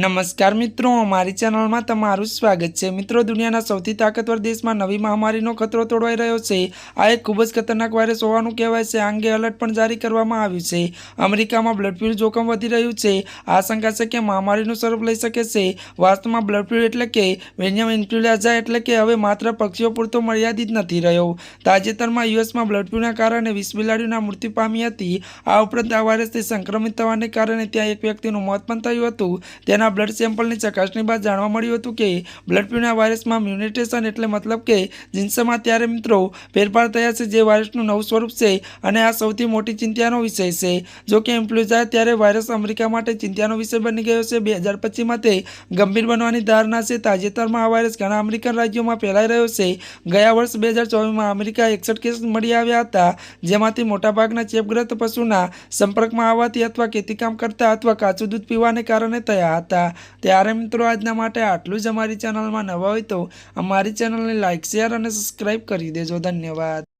નમસ્કાર મિત્રો મારી ચેનલમાં તમારું સ્વાગત છે. મિત્રો, દુનિયાના સૌથી તાકતવર દેશમાં નવી મહામારીનો ખતરો તોડવાઈ રહ્યો છે. આ એક ખૂબ જ ખતરનાક વાયરસ હોવાનું કહેવાય છે. આ અંગે એલર્ટ પણ જારી કરવામાં આવ્યું છે. અમેરિકામાં બ્લડ ફ્લૂ જોખમ વધી રહ્યું છે. આશંકા છે કે મહામારીનું સ્વરૂપ લઈ શકે છે. વાસ્તવમાં બ્લડ ફ્લૂ એટલે કે વેનિયમ ઇન્ફ્લુએન્ઝા એટલે કે હવે માત્ર પક્ષીઓ પૂરતો મર્યાદિત નથી રહ્યો. તાજેતરમાં યુએસમાં બ્લડ ફ્લૂના કારણે વીસ બિલાડીઓના મૃત્યુ પામી હતી. આ ઉપરાંત આ વાયરસથી સંક્રમિત થવાને કારણે ત્યાં એક વ્યક્તિનું મોત પણ થયું હતું. તેના બ્લડ સેમ્પલની ચકાસણી બાદ જાણવા મળ્યું હતું કે બ્લડ ફ્લૂના વાયરસમાં મ્યુટેશન એટલે મતલબ કે જીન્સમાં ત્યારે મિત્રો ફેરફાર થયા છે જે વાયરસનું નવું સ્વરૂપ છે અને આ સૌથી મોટી ચિંતાનો વિષય છે. જો કે ઇન્ફ્લુએન્ઝા ત્યારે વાયરસ અમેરિકા માટે ચિંતાનો વિષય બની ગયો છે. બે હજાર પચીસમાં તે ગંભીર બનવાની ધારણા છે. તાજેતરમાં આ વાયરસ ઘણા અમેરિકન રાજ્યોમાં ફેલાઈ રહ્યો છે. ગયા વર્ષ બે હજાર ચોવીસમાં અમેરિકા એકસઠ કેસ મળી આવ્યા હતા, જેમાંથી મોટાભાગના ચેપગ્રસ્ત પશુના સંપર્કમાં આવવાથી અથવા ખેતીકામ કરતા અથવા કાચું દૂધ પીવાને કારણે થયા હતા. ત્યારે મિત્રો, આજના માટે આટલું જ અમારી ચેનલમાં નવા હોય તો અમારી ચેનલને લાઇક શેર અને સબસ્ક્રાઈબ કરી દેજો. ધન્યવાદ.